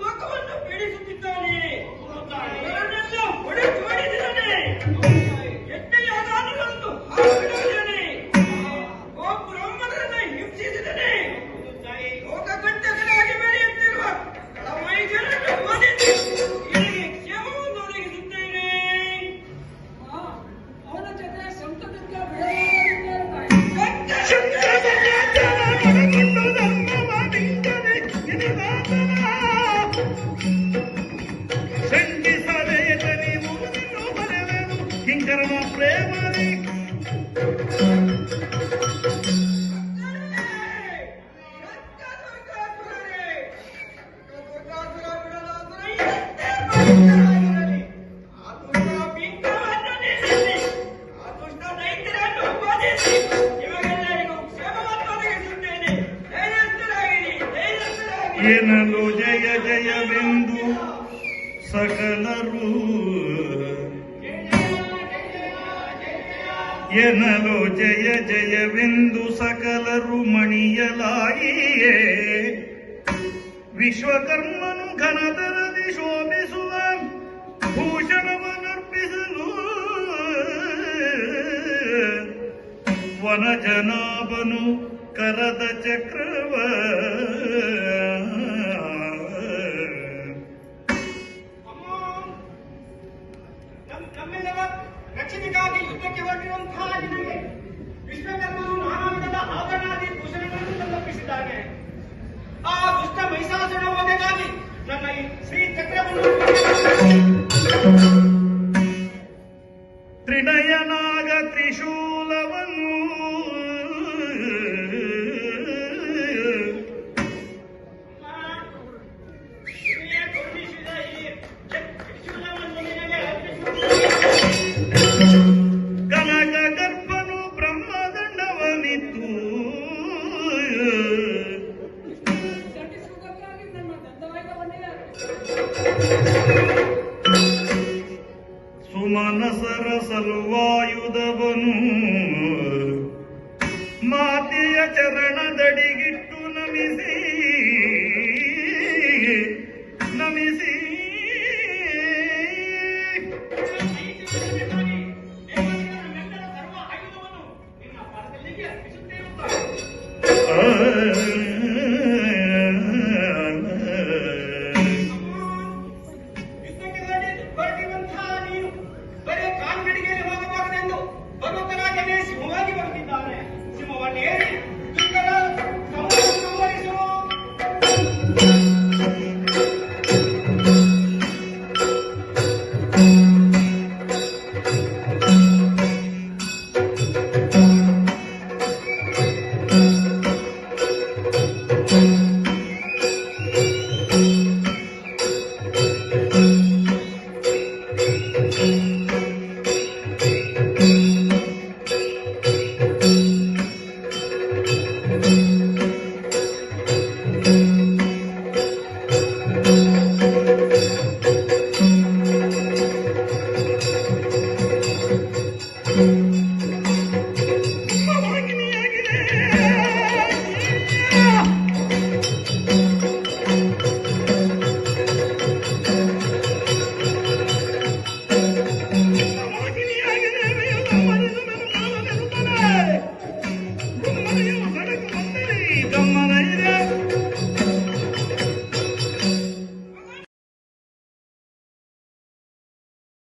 ಲೋಕವನ್ನು ಪೀಡಿಸುತ್ತಿದ್ದಾನೆ. ಹೊಡೆದಾಡಿದ್ದಾನೆ ಎತ್ತೆಯಾದಾನಗಳನ್ನು ಹಾಕಿದ್ದಾನೆ ಓ ಬ್ರಾಹ್ಮಣರನ್ನ ಹಿಂಸಿಸಿದ್ದಾನೆ ಲೋಕ ಗಂಟೆಗಳಾಗಿ ಬೆಳೆಯುತ್ತಿರುವ ವೈದ್ಯರನ್ನು ಮೋದಿಸಿ ಇವರಿಗೆ ಕ್ಷೇಮವನ್ನು ಒದಗಿಸುತ್ತೇನೆ ಅವನ ಜೊತೆ ಸ್ವಂತ ಎನಲು ಜಯ ಜಯವೆಂದು ಸಕಲರು. ಎನಲು ಜಯ ಜಯವೆಂದು ಸಕಲರು ಮಣಿಯಲಾಯಿಯೇ. ವಿಶ್ವಕರ್ಮನು ಘನತರದಿ ಶೋಭಿಸುವ ಭೂಷಣವನ್ನರ್ಪಿಸಲು ವನಜನಾಭನು ಕರದ ಚಕ್ರವ. everyone time. day.